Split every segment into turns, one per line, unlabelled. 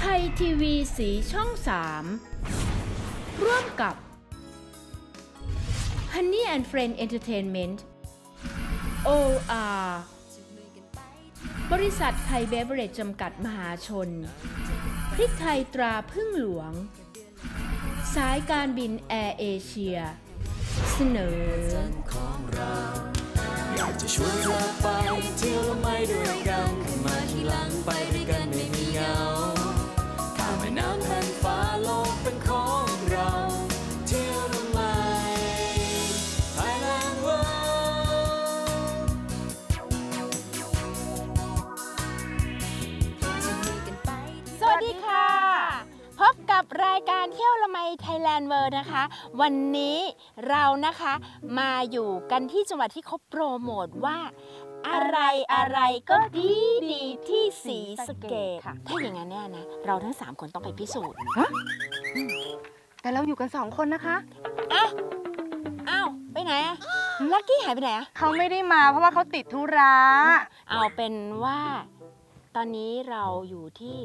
ไทยทีวีสีช่อง 3 ร่วมกับ Honey and Friend Entertainment OR บริษัทไทยเบเวอร์เรจจำกัดมหาชน พริกไทยตราพึ่งหลวง สายการบินแอร์เอเชีย เสนอ
ของเราอยากจะชวนเธอไปเที่ยวและไม่ด้วยกันขึ้นมาทีหลังไปด้วยกัน น
ด์เวิร์นะคะ วันนี้เรานะคะมาอยู่กันที่จังหวัดที่เขาโปรโมทว่า อะไรอะไรก็ดีดีที่สีสะเกตค่ะ ถ้าอย่างนั้นเนี่ยนะ เราทั้ง 3 คนต้องไปพิสูจน์
แต่เราอยู่กันสองคนนะคะ
อะอ้าวไปไหนอะลักกี้หายไปไหนอะ
เขาไม่ได้มาเพราะว่าเขาติดธุระ
เอาเป็นว่า ตอนนี้เราอยู่ที่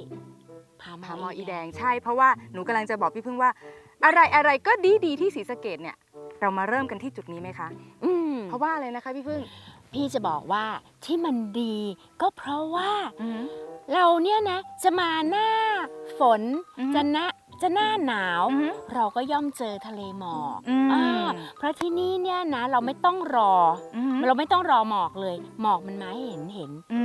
ผา
ผาหมออีแดงใช่เพราะว่าหนูกำลังจะบอกพี่พึ่งว่า อะไรอะไรก็ดีดีที่ศรีสะเกดเนี่ยเรามาเริ่มกันที่จุดนี้ไหมคะ
อืม
เพราะว่าอะไรนะคะพี่พึ่ง
พี่จะบอกว่าที่มันดีก็เพราะว่า
อืม
เราเนี่ยนะ จะมาหน้าฝน
อือฮึ
จะหน้าจะหน้าหนาว
อือฮึ
เราก็ย่อมเจอทะเลหมอก
อืม
อ่าเพราะที่นี่เนี่ยนะ เราไม่ต้องรอ
อื
อ
ม
เราไม่ต้องรอหมอกเลย หมอกมันมาให้เห็นเห็น
อืม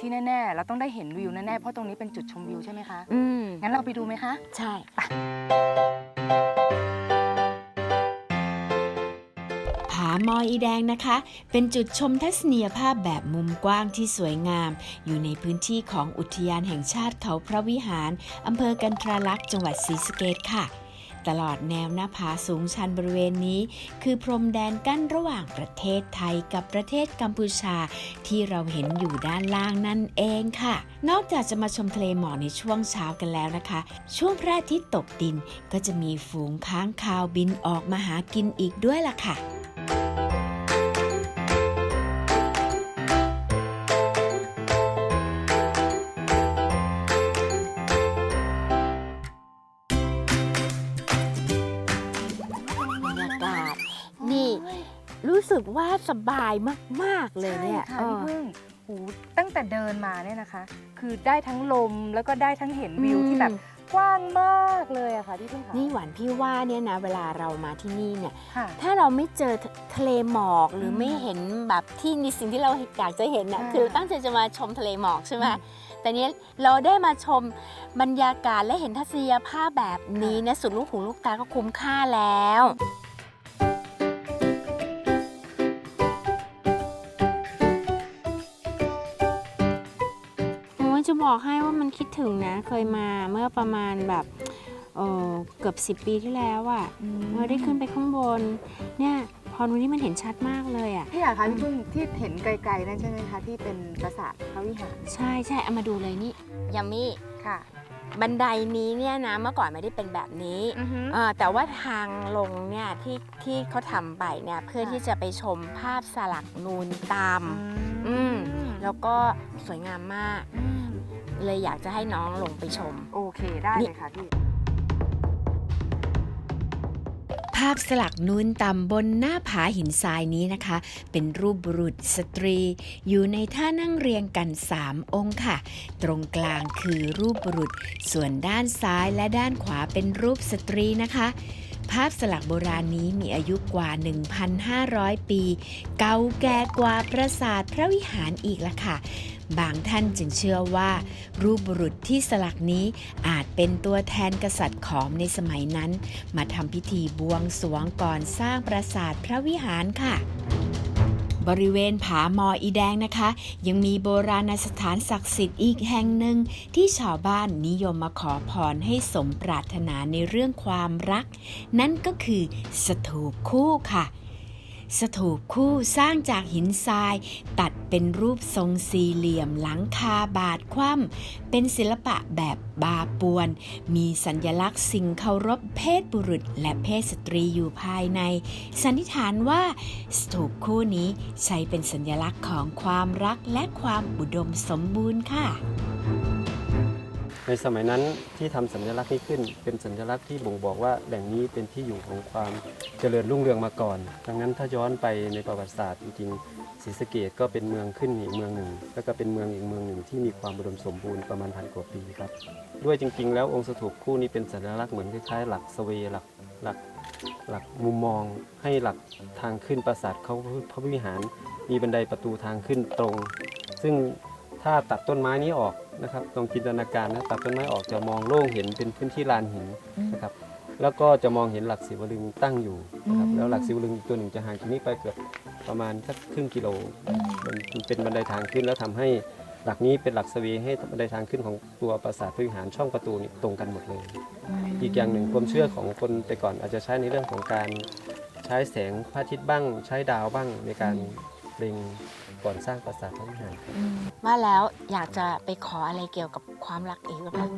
ที่แน่ๆเราต้องได้เห็นวิวแน่ๆเพราะตรงนี้เป็นจุดชมวิวใช่ไหมคะ
อืม
งั้นเราไปดูไหมคะ
ใช่
ผาหมออีแดงนะคะ เป็นจุดชมทัศนียภาพแบบมุมกว้างที่สวยงาม อยู่ในพื้นที่ของอุทยานแห่งชาติเขาพระวิหารอำเภอกันทราลักษณ์จังหวัดศรีสะเกษค่ะ ตลอดแนวหน้าผาสูงชันบริเวณนี้ คือพรมแดนกั้นระหว่างประเทศไทยกับประเทศกัมพูชา ที่เราเห็นอยู่ด้านล่างนั่นเองค่ะ นอกจากจะมาชมทะเลหมอกในช่วงเช้ากันแล้วนะคะ ช่วงพระอาทิตย์ตกดินก็จะมีฝูงค้างคาวบินออกมาหากินอีกด้วยล่ะค่ะ
ว่าสบายมากๆเลยเนี่ย
ใช่ค่ะ
เอ
พี่
อ
พึ่งโหตั้งแต่เดินมาเนี่ยนะคะ คือได้ทั้งลมแล้วก็ได้ทั้งเห็นวิวที่แบบกว้างมากเลยอะค่ะพี่พึ่งค่ะ
นี่หวานพี่ว่าเนี่ยนะ เวลาเรามาที่นี่เนี่ย
ค่ะ
ถ้าเราไม่เจอทะเลหมอกหรืออ
ม
ไม่เห็นแบบที่ในสิ่งที่เราอยากจะเห็นน่ะ
อ่า
คือเราตั้งใจจะมาชมทะเลหมอกใช่ไหม
อืม
แต่เนี้ยเราได้มาชมบรรยากาศและเห็นทัศนียภาพแบบนี้นะสุดลูกหูลูกตาก็คุ้มค่าแล้ว บอกให้ว่ามันคิดถึงนะ เคยมาเมื่อประมาณแบบเออเกือบ 10 ปีที่แล้วอะ่ะเมื่อได้ขึ้นไปข้างบน เนี่ยพอดูนี่มันเห็นชัดมากเลยอะ่ะ
พี่อยากคะพี่พึ่งที่เห็นไกลๆนั่นใช่ไหมคะที่เป็นปราสาทพระวิหาร
ใช่ใช่เอามาดูเลยนี่ยามี่
ค่ะ
บันไดนี้เนี่ยนะเมื่อก่อนไม่ได้เป็นแบบนี้
อือฮึ
เออแต่ว่าทางลงเนี่ยที่ที่เขาทำไปเนี่ยเพื่อ
ค่ะ
ที่จะไปชมภาพสลักนูนตามอืมแล้วก็สวยงามมาก
อืม
เลยอยากจะให้น้องลงไปชม
โอเคได้
นี่
เลยค่ะพี่
ภาพสลักนูนต่ำบนหน้าผาหินทรายนี้นะคะ เป็นรูปบุรุษสตรี อยู่ในท่านั่งเรียงกัน3องค์ค่ะ ตรงกลางคือรูปบุรุษ ส่วนด้านซ้ายและด้านขวาเป็นรูปสตรีนะคะ ภาพสลักโบราณนี้มีอายุกว่า 1,500 ปี เก่าแก่กว่าปราสาทพระวิหารอีกละค่ะ บางท่านจึงเชื่อว่า รูปบุรุษที่สลักนี้อาจเป็นตัวแทนกษัตริย์ขอมในสมัยนั้น มาทำพิธีบวงสรวงก่อนสร้างปราสาทพระวิหารค่ะ บริเวณผาหมออีแดงนะคะ ยังมีโบราณสถานศักดิ์สิทธิ์อีกแห่งหนึ่ง ที่ชาวบ้านนิยมมาขอพรให้สมปรารถนาในเรื่องความรัก นั่นก็คือสถูปคู่ค่ะ สถูปคู่สร้างจากหินทราย ตัดเป็นรูปทรงสี่เหลี่ยมหลังคาบาดคว่ำเป็นศิลปะแบบบาปวน มีสัญลักษณ์สิ่งเคารพเพศบุรุษ และเพศสตรีอยู่ภายใน สันนิษฐานว่า สถูปคู่นี้ใช้เป็นสัญลักษณ์ของความรักและความอุดมสมบูรณ์ค่ะ
ในสมัยนั้นที่ทำสัญลักษณ์นี้ขึ้น เป็นสัญลักษณ์ที่บ่งบอกว่าแหล่งนี้เป็นที่อยู่ของความเจริญรุ่งเรืองมาก่อน ดังนั้นถ้าย้อนไปในประวัติศาสตร์จริงๆศรีสะเกดก็เป็นเมืองขึ้นอีกเมืองหนึ่ง แล้วก็เป็นเมืองอีกเมืองหนึ่งที่มีความอุดมสมบูรณ์ประมาณพันกว่าปีครับ ด้วยจริง ๆ แล้วองค์สถูปคู่นี้เป็นสัญลักษณ์เหมือนคล้ายๆ หลักสเวหลักหลักหลักมุมมองให้หลักทางขึ้นปราสาทเขาพระวิหาร มีบันไดประตูทางขึ้นตรง ซึ่ง ถ้าตัดต้นไม้นี้ออกนะครับลองจินตนาการนะตัดต้นไม้ออกจะมองโล่งเห็นเป็นพื้นที่ลานหินนะครับแล้วก็จะมองเห็นหลักศิวลึงตั้งอยู่นะครับแล้วหลักศิวลึงอีกตัวหนึ่งจะห่างจากนี้ไปเกือบประมาณสักครึ่งกิโลมันเป็นบันไดทางขึ้นแล้วทำให้หลักนี้เป็นหลักสวีให้บันไดทางขึ้นของตัวปราสาทพระวิหารช่องประตูนี่ตรงกันหมดเลย อีกอย่างหนึ่งความเชื่อของคนแต่ก่อนอาจจะใช้ในเรื่องของการใช้แสงพระอาทิตย์บ้าง ใช้ดาวบ้างในการเล็ง ก่อนสร้างปราสาทพระวิหาร
ว่าแล้วอยากจะไปขออะไรเกี่ยวกับความรักอีกหรือเปล่า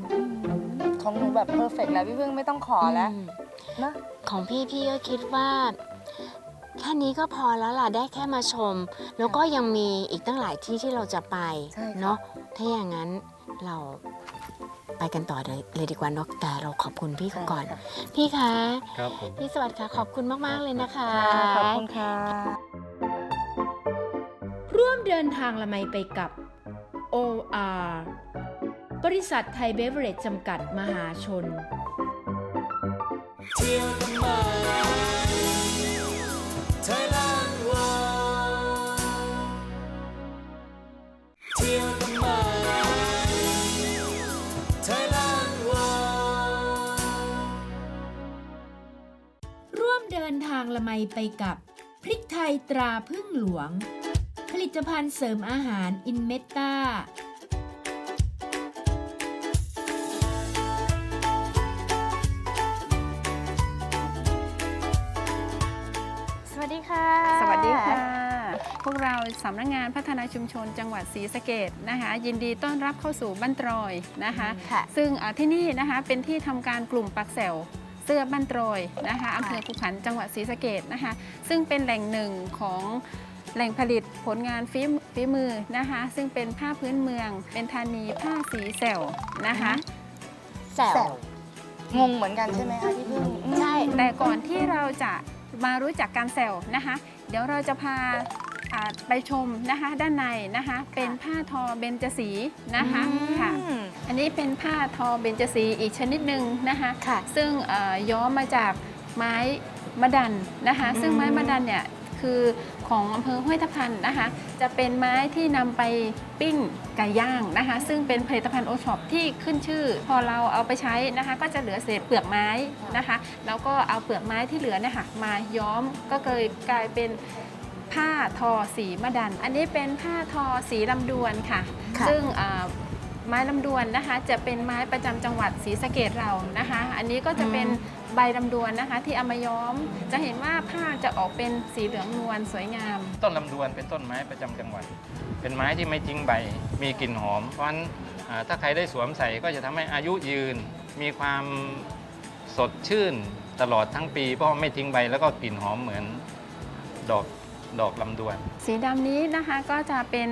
ของหนูแบบเพอร์เฟกแล้วพี่พึ่งไม่ต้องขอแล้ว
ม
นะ
ของพี่พี่ก็คิดว่า แค่นี้ก็พอแล้วล่ะได้แค่มาชม แล้วก็ยังมีอีกตั้งหลายที่ที่เราจะไป
ใช่ค่ะ
เนาะถ้าอย่างนั้นเราไปกันต่อเลยเลยดีกว่าเนอะแต่เราขอบคุณพี่เขาก่อน พี่คะ
ครับผม
พี่สวัสดิ์ค่ะขอบคุณมาก ๆ เลยนะคะ
ขอบคุณค่ะ
ร่วม เดินทางละไมไปกับ OR บริษัทไทยเบเวอร์เรจจำกัดมหาชน
เที่ยวกันมไทยแลนด์วอเที่ยวกันมไทยแลนด์วอ
ร่วมเดินทางละไมไปกับ พริกไทยตราพึ่งหลวง ผลิตภัณฑ์เสริมอาหารอินเมตตา
สวัสดีค่ะ
สวัสดีค่ะ พวกเราสำนักงานพัฒนาชุมชนจังหวัดศรีสะเกดนะคะ ยินดีต้อนรับเข้าสู่บ้านตรอยนะคะ
ค่ะ
ซึ่งอ่าที่นี่นะคะเป็นที่ทำการกลุ่มปักแซวเสื้อบ้านตรอยนะคะอำเภอขุขันธ์จังหวัดศรีสะเกดนะคะ ซึ่งเป็นแหล่งหนึ่งของ แหล่งผลิตผลงานฝีมฝีมือนะคะ ซึ่งเป็นผ้าพื้นเมือง เป็นธานีผ้าสีแซวนะคะ
แซว
งงเหมือนกันใช่ไหมคะพี่พึ่งอืม
ใช่
แต่ก่อนที่เราจะมารู้จักการแซวนะคะ เดี๋ยวเราจะพาอ่าไปชมนะคะด้านในนะคะ เป็นผ้าทอเบญจสีนะคะค่ะ
อืม
อันนี้เป็นผ้าทอเบญจสีอีกชนิดหนึ่งนะคะ
ค่ะ
ซึ่งเอ่อย้อมมาจากไม้มะดันนะคะ ซึ่งไม้มะดันเนี่ย คือของอำเภอห้วยทับทันนะคะ จะเป็นไม้ที่นำไปปิ้งไก่ย่างนะคะ ซึ่งเป็นผลิตภัณฑ์โอท็อปที่ขึ้นชื่อ พอเราเอาไปใช้นะคะ ก็จะเหลือเศษเปลือกไม้นะคะ แล้วก็เอาเปลือกไม้ที่เหลือเนี่ยค่ะมาย้อมก็เลยกลายเป็นผ้าทอสีมะดัน อันนี้เป็นผ้าทอสีลำดวนค่ะ
ค่ะ
ซึ่งอ่าไม้ลำดวนนะคะ จะเป็นไม้ประจำจังหวัดศรีสะเกดเรานะคะ อันนี้ก็จะเป็น ใบลำดวนนะคะ ที่เอามาย้อมจะเห็นว่าผ้าจะออกเป็นสีเหลืองนวลสวยงาม
ต้นลำดวนเป็นต้นไม้ประจำจังหวัด เป็นไม้ที่ไม่ทิ้งใบ มีกลิ่นหอม เพราะฉะนั้นอ่าถ้าใครได้สวมใส่ก็จะทำให้อายุยืน มีความสดชื่นตลอดทั้งปี เพราะไม่ทิ้งใบแล้วก็กลิ่นหอมเหมือนดอกดอกลำดวน
สีดำนี้นะคะก็จะเป็น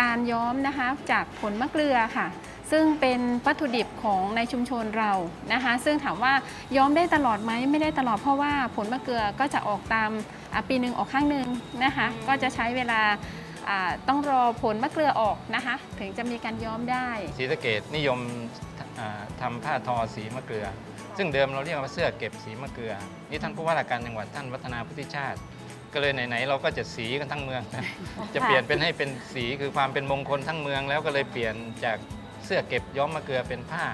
การย้อมนะคะจากผลมะเกลือค่ะ ซึ่งเป็นวัตถุดิบของในชุมชนเรานะคะ ซึ่งถามว่าย้อมได้ตลอดไหมไม่ได้ตลอดเพราะว่าผลมะเกลือก็จะออกตามอะปีหนึ่งออกข้างหนึ่งนะคะ ก็จะใช้เวลาอ่าต้องรอผลมะเกลือออกนะคะ ถึงจะมีการย้อมได้
ศรีสะเกดนิยมอ่าทำผ้าทอสีมะเกลือ ซึ่งเดิมเราเรียกว่าเสื้อเก็บสีมะเกลือ นี่ท่านผู้ว่าราชการจังหวัดท่านวัฒนาพุทธิชาติ ก็เลยไหนๆเราก็จะสีกันทั้งเมืองนะจะเปลี่ยนเป็นให้เป็นสีคือความเป็นมงคลทั้งเมืองแล้วก็เลยเปลี่ยนจาก เสื้อเก็บย้อมมะเกลือเป็นผ้า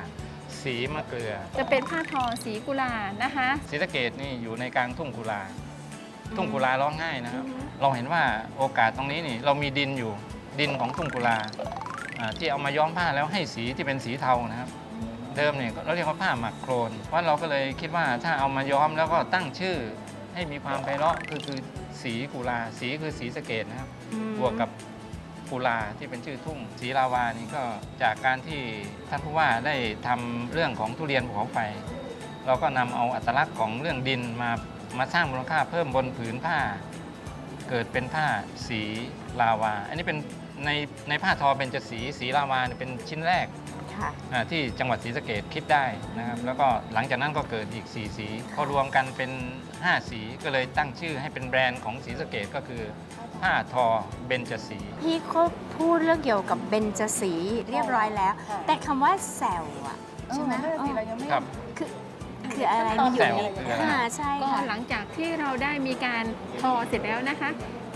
สีมะเกลือ
จะเป็นผ้าทอสีกุหลานะคะ
ศรีสะเกดนี่อยู่ในกลางทุ่งกุลา ทุ่งกุลาร้องไห้นะครับ เราเห็นว่าโอกาสตรงนี้นี่เรามีดินอยู่ดินของทุ่งกุลาอ่าที่เอามาย้อมผ้าแล้วให้สีที่เป็นสีเทานะครับ เดิมเนี่ยเราเรียกว่าผ้าหมักโครนเพราะเราก็เลยคิดว่าถ้าเอามาย้อมแล้วก็ตั้งชื่อให้มีความไพเราะคือคือสีกุลา สีคือสีสะเกตนะครับ
อืม
บวกกับ กุลาที่เป็นชื่อทุ่งสีลาวานี่ก็จากการที่ท่านผู้ว่าได้ทำเรื่องของทุเรียนภูเขาไฟ เราก็นำเอาอัตลักษณ์ของเรื่องดินมามาสร้างมูลค่าเพิ่มบนผืนผ้า เกิดเป็นผ้าสีลาวา อันนี้เป็นในในผ้าทอเป็นจะสีสีลาวาเนี่เป็นชิ้นแรกที่จังหวัดศรีสะเกดคิดได้นะครับ แล้วก็หลังจากนั้นก็เกิดอีก 4 สีพอรวมกันเป็น 5 สีก็เลยตั้งชื่อให้เป็นแบรนด์ของศรีสะเกดก็คือ ผ้าทอเบญจสี
พี่เขาพูดเรื่องเกี่ยวกับเบญจสีเรียบร้อยแล้ว
ค่ะ
แต่คำว่าแซวอะใช่ไหม
เออนั่นน่ะสิเรายังไม่
ครับ
คือคืออะไร
ขั้
มัน
น
อ
ต
ยู่
อน
ใน
แซวคืออะไร
ค่ะใช่
ก็
ค่ะ
หลังจากที่เราได้มีการทอเสร็จแล้วนะคะ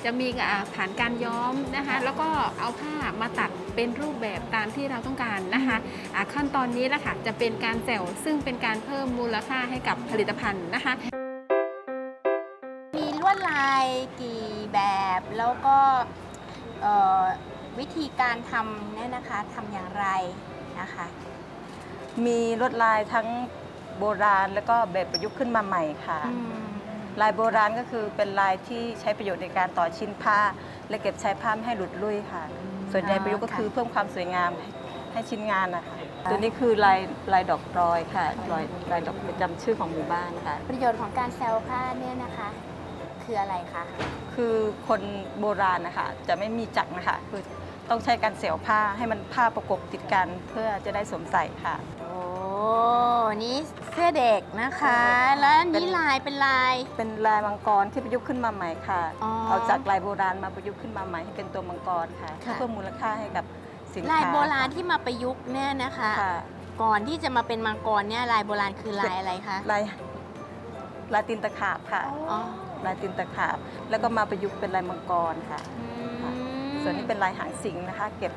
จะมีอ่าผ่านการย้อมนะคะ แล้วก็เอาผ้ามาตัดเป็นรูปแบบตามที่เราต้องการนะคะอ่าขั้นตอนนี้แหละค่ะจะเป็นการแซวซึ่งเป็นการเพิ่มมูลค่าให้กับผลิตภัณฑ์นะคะ
มีลวดลายกี่ แบบแล้วก็เอ่อวิธีการทำเนี่ยนะคะทำอย่างไรนะคะ
มีลวดลายทั้งโบราณแล้วก็แบบประยุกต์ขึ้นมาใหม่ค่ะ
อืม
ลายโบราณก็คือเป็นลายที่ใช้ประโยชน์ในการต่อชิ้นผ้า และเก็บใช้ผ้าไม่ให้หลุดลุ่ยค่ะ ส่วนใหญ่ประยุกต์ก็คือเพิ่มความสวยงามให้ให้ชิ้นงานนะคะตัวนี้คือลายลายดอกรอยค่ะลายลายดอกประจำชื่อของหมู่บ้านค่ะ
ประโยชน์ของการแซวผ้าเนี่ยนะคะ คืออะไรคะ
คือคนโบราณนะคะจะไม่มีจักรนะคะคือต้องใช้การเสียวผ้าให้มันผ้าประกบติดกันเพื่อจะได้สวมใส่ค่ะ
โอ้ นี่เสื้อเด็กนะคะ แล้วนี่ลายเป็นลาย
เป็นลายมังกรที่ประยุกต์ขึ้นมาใหม่ค่ะ
อ๋อ
เอาจากลายโบราณมาประยุกต์ขึ้นมาใหม่ให้เป็นตัวมังกรค่ะ
ค่ะ
เพื่อเพิ่มมูลค่าให้กับสินค้า
ลายโบราณที่มาประยุกต์เนี่ยนะคะ
ค่ะ
ก่อนที่จะมาเป็นมังกรเนี่ยลายโบราณคือลายอะไรคะ
ลายลายตีนตะขาบค่ะ
อ๋อ
ลายตีนตะขาบ แล้วก็มาประยุกต์เป็นลายมังกรค่ะ
อืม
ส่วนนี้เป็นลายหางสิงนะคะ เก็บ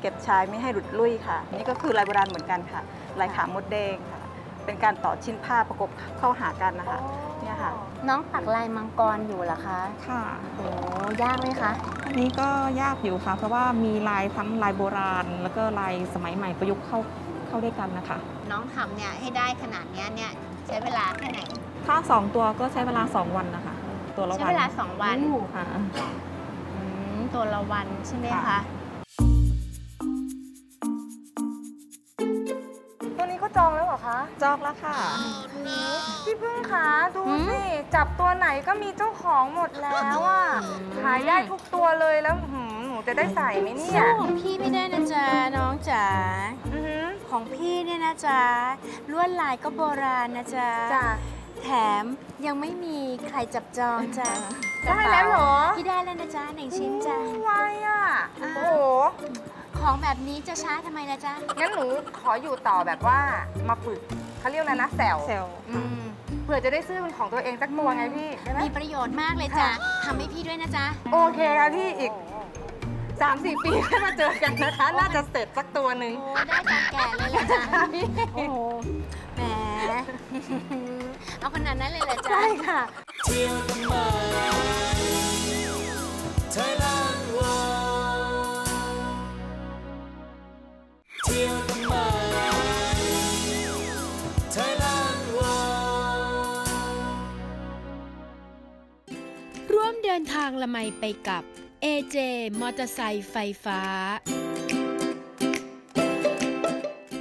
เก็บชายไม่ให้หลุดลุ่ยค่ะ นี่ก็คือลายโบราณเหมือนกันค่ะ ลายขามดแดงค่ะ เป็นการต่อชิ้นผ้าประกบเข้าหากันนะคะเนี่ยค่ะ
น้องปักลายมังกรอยู่เหรอคะ
ค่ะ
โอ้ยากไหมคะ
อันนี้ก็ยากอยู่ค่ะ เพราะว่ามีลายทั้งลายโบราณ แล้วก็ลายสมัยใหม่ประยุกต์เข้าเข้าด้วยกันนะคะ
น้องทำเนี่ยให้ได้ขนาดเนี้ยเนี่ยใช้เวลาแค่ไหน
ถ้า 2 ตัวก็ใช้เวลา 2 วันนะคะ ตัวละ
ใช้
วัน
เวลาสองวัน
ค่ะ
อืมตัวละวันใช่ไหมคะ
ค่ะ
ตัวนี้ก็จองแล้วเหรอคะ
จอกแล้วค่ะ
พี่พึ่งคะดู
หืม
สิจับตัวไหนก็มีเจ้าของหมดแล้วอะขายได้ทุกตัวเลยแล้วหืมหนูจะได้ใส่ไหมเนี่ย
สู้ของพี่ไม่ได้นะจ๊ะน้องจ๋า
อือหือ
ของพี่เนี่ยนะจ๊ะลวดลายก็โบราณนะจ๊ะ
จ้ะ
แถมยังไม่มีใครจับจองจ้ะ
ได้แล้วเหรอ
พี่ได้แล้วนะจ๊ะหนึ่งชิ้นจ้ะ
ไวอะ
อ่า
โอ้โห
ของแบบนี้จะช้าทำไมนะจ๊ะ
งั้นหนูขออยู่ต่อแบบว่ามาฝึกเขาเรียกอะไรนะแซว
เซล
อืม
เผื่อจะได้ซื้อเป็นของตัวเองสักตัวไงพี่ได้ไหม
มีประโยชน์มากเลยจ้ะ
ค่ะ
ทำให้พี่ด้วยนะจ๊ะ
โอเคค่ะพี่อีก3-4ปีค่อยมาเจอกันนะคะ น่าจะเสร็จสักตัวหนึ่ง
โอ้ได้ตอนแก่เลยเหรอจ๊ะโอ้โหแหม เอาขนาดนั้นเลยเหรอจ๊ะ
ใช่ค่ะ
เที่ยวกันมา Thailand World เที่ยวกันมา Thailand World
ร่วมเดินทางละไมไปกับ AJ มอเตอร์ไซค์ไฟฟ้า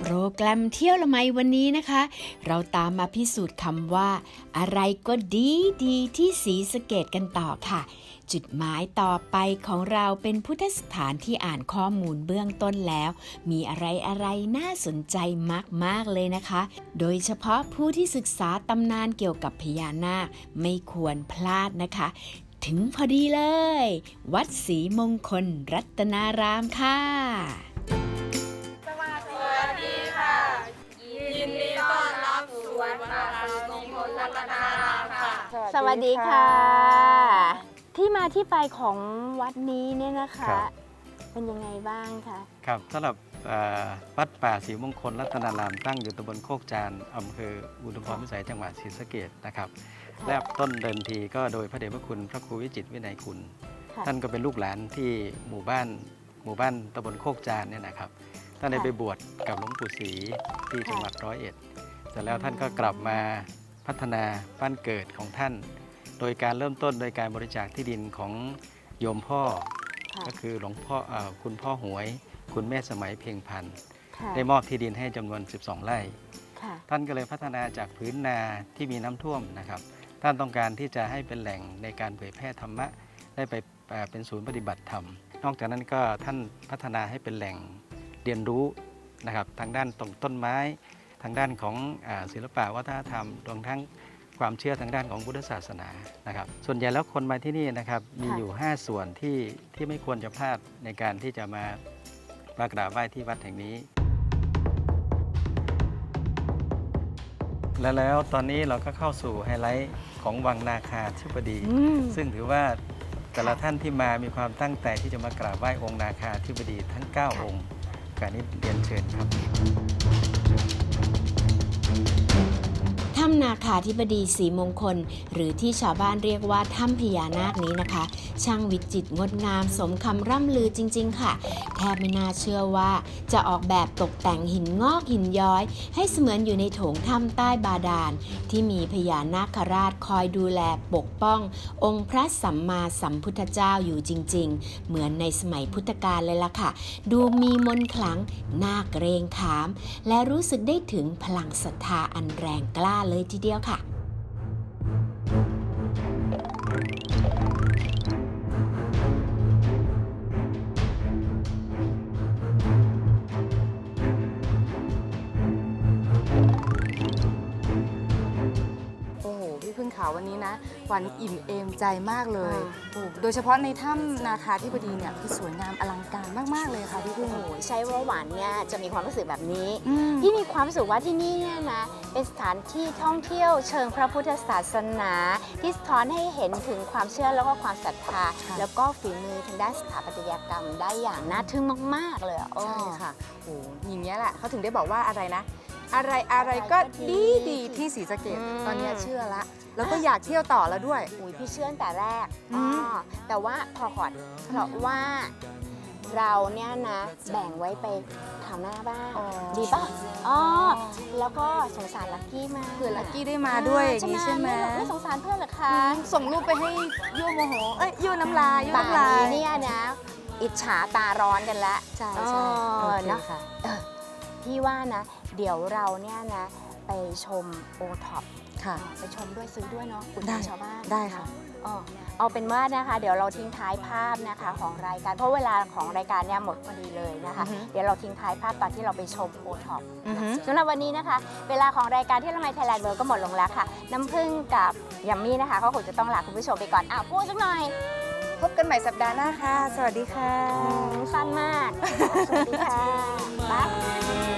โปรแกรมเที่ยวละไมวันนี้นะคะ เราตามมาพิสูจน์คำว่า อะไรก็ดีดีที่สีสเกตกันต่อค่ะ จุดหมายต่อไปของเราเป็นพุทธสถานที่อ่านข้อมูลเบื้องต้นแล้ว มีอะไรอะไรน่าสนใจมาก ๆ เลยนะคะ โดยเฉพาะผู้ที่ศึกษาตำนานเกี่ยวกับพญานาคไม่ควรพลาดนะคะ ถึงพอดีเลย วัดศรีมงคลรัตนารามค่ะ
สวัสดีค่ะ ที่มาที่ไปของวัดนี้เนี่ยนะคะ
ครับ
เป็นยังไงบ้างคะ
ครับสำหรับเอ่อวัดป่าศรีมงคลรัตนารามตั้งอยู่ตำบลโคกจานอำเภออุดมพรพิสัยจังหวัดศรีสะเกษนะครับ
ค่ะ
และต้นเดินทีก็โดยพระเดชพระคุณพระครูวิจิตรวินัยคุณ
ค่ะ
ท่านก็เป็นลูกหลานที่หมู่บ้านหมู่บ้านตำบลโคกจานเนี่ยนะครับท่านได้
ค่ะ
ไปบวชกับหลวงปู่ศรีที่
ค่ะ
จังหวัดร้อยเอ็ดเสร็จแล้วท่านก็กลับมาพัฒนาบ้านเกิดของท่าน
โดยการเริ่มต้นโดยการบริจาคที่ดินของโยมพ่อ
ค่ะ
ก็คือหลวงพ่อเออคุณพ่อหวย คุณแม่สมัยเพียงพันธ์
ค่ะ
ได้มอบที่ดินให้จำนวน 12 ไร่
ค่ะ
ท่านก็เลยพัฒนาจากพื้นนาที่มีน้ำท่วมนะครับ ท่านต้องการที่จะให้เป็นแหล่งในการเผยแพร่ธรรมะ ได้ไปเอ่อเป็นศูนย์ปฏิบัติธรรม นอกจากนั้นก็ท่านพัฒนาให้เป็นแหล่งเรียนรู้นะครับ ทางด้านตรงต้นไม้ ทางด้านของอาศิลปะวัฒนธรรมรวมทั้งความเชื่อทางด้านของพุทธศาสนานะครับ ส่วนใหญ่แล้วคนมาที่นี่นะครับมีอยู่ 5 ส่วนที่ที่ไม่ควรจะพลาดในการที่จะมามากราบไหว้ที่วัดแห่งนี้ และแล้วตอนนี้เราก็เข้าสู่ไฮไลท์ของวังนาคาธิบดี
อืม
ซึ่งถือว่าแต่ละท่านที่มามีความตั้งใจที่จะมากราบไหว้องค์นาคาธิบดีทั้ง 9 องค์ การนี้เรียนเชิญครับ
ถ้ำนาคาธิบดีสีมงคล หรือที่ชาวบ้านเรียกว่าถ้ำพญานาคนี้นะคะ ช่างวิจิตรงดงามสมคำร่ำลือจริง ๆ ค่ะ แทบไม่น่าเชื่อว่า จะออกแบบตกแต่งหินงอกหินย้อย ให้เสมือนอยู่ในโถงถ้ำใต้บาดาล ที่มีพญานาคราชคอยดูแลปกป้อง องค์พระสัมมาสัมพุทธเจ้าอยู่จริง ๆ เหมือนในสมัยพุทธกาลเลยล่ะค่ะ ดูมีมนขลังน่าเกรงขาม และรู้สึกได้ถึงพลังศรัทธาอันแรงกล้าเลยเลยทีเดียวค่ะ
พี่พึ่งขาววันนี้นะหวันอิ่มเอมใจมากเลย
อ่า
โอ้โหโดยเฉพาะในถ้ำนาคาธิบดีเนี่ยคือสวยงามอลังการมากๆเลยค่ะพี่พึ่ง
โอ้โหใช่ว่าหวานเนี่ยจะมีความรู้สึกแบบนี้
อืม
ที่มีความรู้สึกว่าที่นี่เนี่ยนะเป็นสถานที่ท่องเที่ยวเชิงพระพุทธศาสนา ที่สะท้อนให้เห็นถึงความเชื่อแล้วก็ความศรัทธา แล้วก็ฝีมือทางด้านสถาปัตยกรรมได้อย่างน่าทึ่งมาก ๆ เลยอะ
ใช่
อ้อ
ค่ะโอ้โหอย่างเงี้ยแหละเขาถึงได้บอกว่าอะไรนะ อะไรอะไรก็ดีดีที่ศรีสะเกด
อืม
ตอนเนี้ยเชื่อละ แล้วก็อยากเที่ยวต่อแล้วด้วย
อุ้ยพี่เชื่อตั้งแต่แรก
อื
อ๋
ม
อแต่ว่าพอก่อนเพราะว่าเราเนี่ยนะ แบ่งไว้ไปข่าวหน้าบ้าง
อ๋อ
ดีป่ะอ๋อแล้วก็สงสารลักกี้มาก
เผื่อลักกี้ได้มาด้วยอย่างนี้ใช่ไหม
ไม่ไม่สงสารเพื่อนเหรอคะ
ส่งรูปไปให้ยั่วโมโหเอ้ยยั่วน้ำลายยั่ว
ป่าน
น้ำลาย
นี้เนี่ยนะ อิจฉาตาร้อนกันแล้ว
ใช่ใช่
เอ
โอ
อ
เค
นะ
ค่ะ
เออ พี่ว่านะ เดี๋ยวเราเนี่ยนะ ไปชมโอท็อป
ค่ะ
ไปชมด้วยซื้อด้วยเนาะอุดห
ได้
นุนชาวบ้าน
ได้ค่ะ
อ๋อเอาเป็นว่านะคะ เดี๋ยวเราทิ้งท้ายภาพนะคะของรายการเพราะเวลาของรายการเนี่ยหมดพอดีเลยนะคะ
อือฮึ
เดี๋ยวเราทิ้งท้ายภาพตอนที่เราไปชมโอท็อป
อือฮึ
สำหรับวันนี้นะคะ เวลาของรายการที่ละไมไทยแลนด์เวิร์ก็หมดลงแล้วค่ะ น้ำผึ้งกับยัมมี่นะคะก็คงจะต้องลาคุณผู้ชมไปก่อนอ้าวพูดสักหน่อย
พบกันใหม่สัปดาห์หน้าค่ะ สวัสดีค่ะ
สั้นมากสวัสดีค่ะบ๊าย